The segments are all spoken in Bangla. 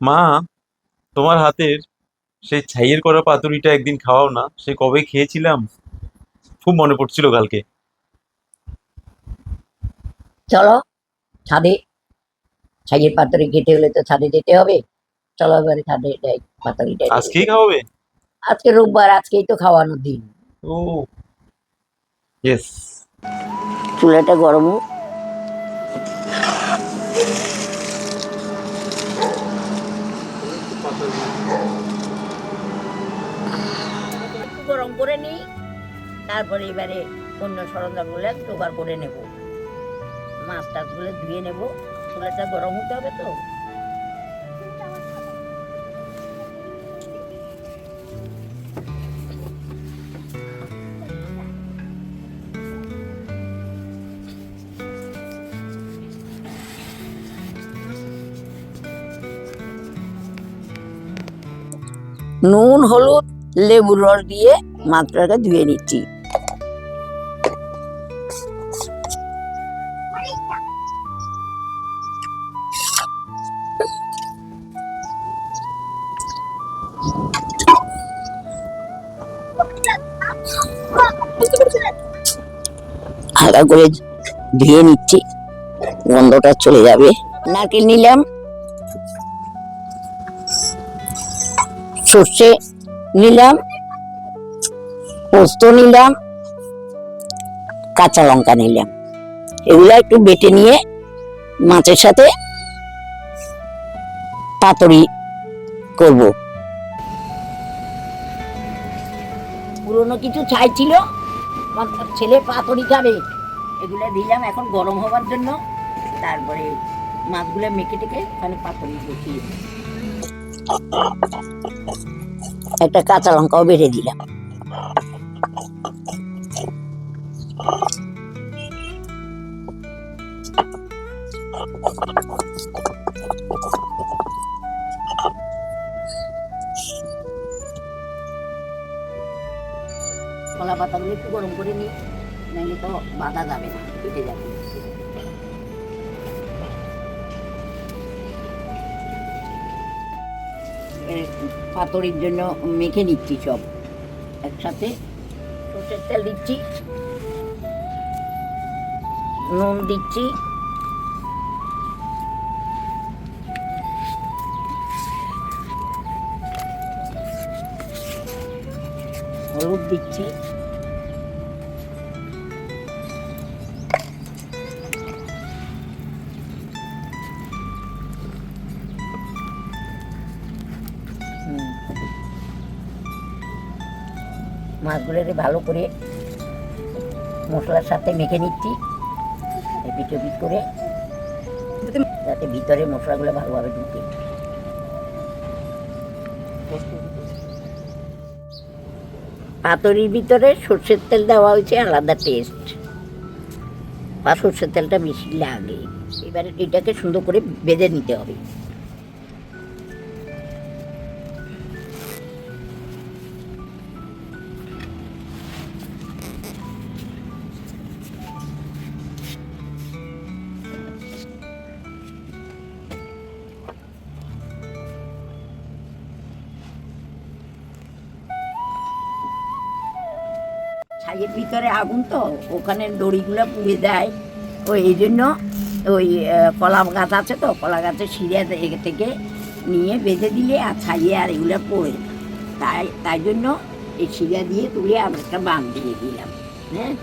মা তোমার হাতের সেই ছাইয়ের করা পাতুরিটা একদিন খাওয়াও না সে কবে খেয়েছিলাম? খুব মনে পড়ছিল কালকে। চলো ছাদে। ছাইয়ের পাতুরি খেতে হলে তো ছাদে যেতে হবে। চলো এবারে ছাদে যাই পাতুরিটা। আজকেই খাওয়াবে? আজকে রোববার আজকেই তো খাওয়ানোর দিন। ও ইয়েস চুলাটা গরম হোক। করে নিই, তারপরে এবারে অন্য সরঞ্জামগুলো জোগাড় করে নেব। মাছ টাছগুলো ধুয়ে নেব। চুলাটা গরম হতে হবে তো। নুন, হলুদ, লেবুর রস দিয়ে মাছটাকে ধুয়ে নিচ্ছি। হালকা করে ধুয়ে নিচ্ছি গন্ধটা চলে যাবে। নারকেল নিলাম। সর্ষে নিলাম। পোস্ত নিলাম, কাঁচা লঙ্কা নিলাম। এগুলো একটু বেটে নিয়ে মাছের সাথে পাতুরি করব। পুরনো কিছু ছাই ছিল, আমার ছেলে পাতুরি খাবে। এগুলো দিলাম এখন গরম হওয়ার জন্য। তারপরে মাছগুলো মেখে টেকে ওখানে পাতুরি বসিয়ে একটা কাঁচা লঙ্কাও বেটে দিলাম। কলা পাতাগুলো একটু গরম করে নিই, নাহলে তো বাঁধা যাবে না কেটে যাবে। পাতরির জন্য মেখে নিচ্ছি সব। একসাথে সর্ষের তেল দিচ্ছি, নুন দিচ্ছি। হলুদ দিচ্ছি। মাছগুলোকে ভালো করে মশলার সাথে মেখে নিচ্ছি। এপিট ওপিট করে। যাতে ভিতরে মশলাগুলো ভালোভাবে ঢুকে। পাতুরির ভিতরে সর্ষের তেল দেওয়া হয়েছে, আলাদা টেস্ট বা সর্ষের তেলটা বেশি লাগে। এবারে এটাকে সুন্দর করে বেঁধে নিতে হবে। ছাইয়ের ভিতরে আগুন তো, ওখানে দড়িগুলো পুড়ে দেয় ও এই জন্য ওই কলা গাছ আছে তো, কলা গাছের সিরিয়া থেকে- নিয়ে বেঁধে দিলে আর ছাইয়ে আর এগুলো পড়ে। তাই তাই জন্য এই সিরিয়া দিয়ে তুলে আর একটা বাঁধ দিয়ে দিলাম। হ্যাঁ?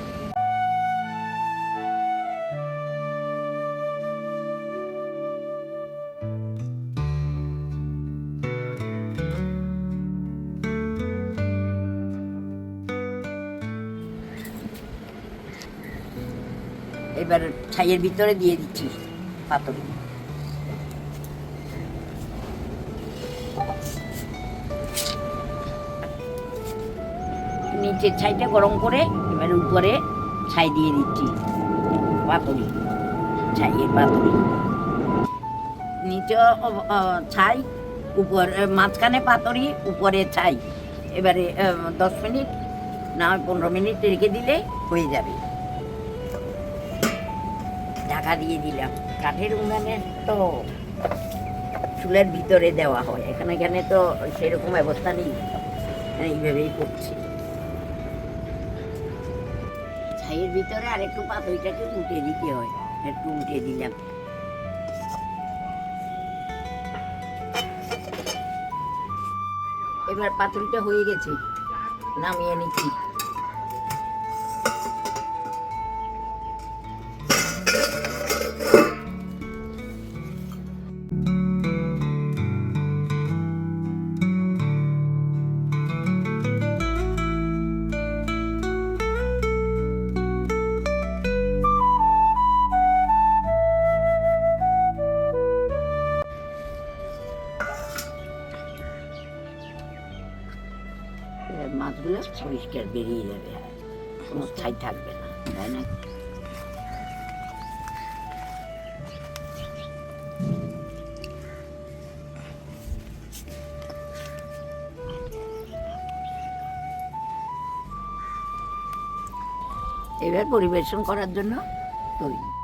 এবার ছাইয়ের ভিতরে দিয়ে দিচ্ছি পাতুরি নিচের ছাইটা গরম করে এবার উপরে ছাই দিয়ে দিচ্ছি পাতুরি ছাইয়ের পাতুরি নিচে ছাই, উপর মাঝখানে পাতুরি উপরে ছাই। এবারে দশ মিনিট না পনেরো মিনিট রেখে দিলে হয়ে যাবে। ঢাকা দিয়ে দিলাম। কাঠের উনানের তো চুলের ভিতরে দেওয়া হয়। এখানে এখানে তো সেরকম ব্যবস্থা নেই। এইভাবেই করছি। ছাইয়ের ভিতরে আর একটু পাতুইটাকে উঠে দিতে হয়। একটু উঠে দিলাম। এবার পাতুরিটা হয়ে গেছে। নামিয়ে নিচ্ছি। মাছগুলো পরিষ্কার বেরিয়ে যাবে। কোনো ছাই থাকবে না তাই না? এবার পরিবেশন করার জন্য তৈরি।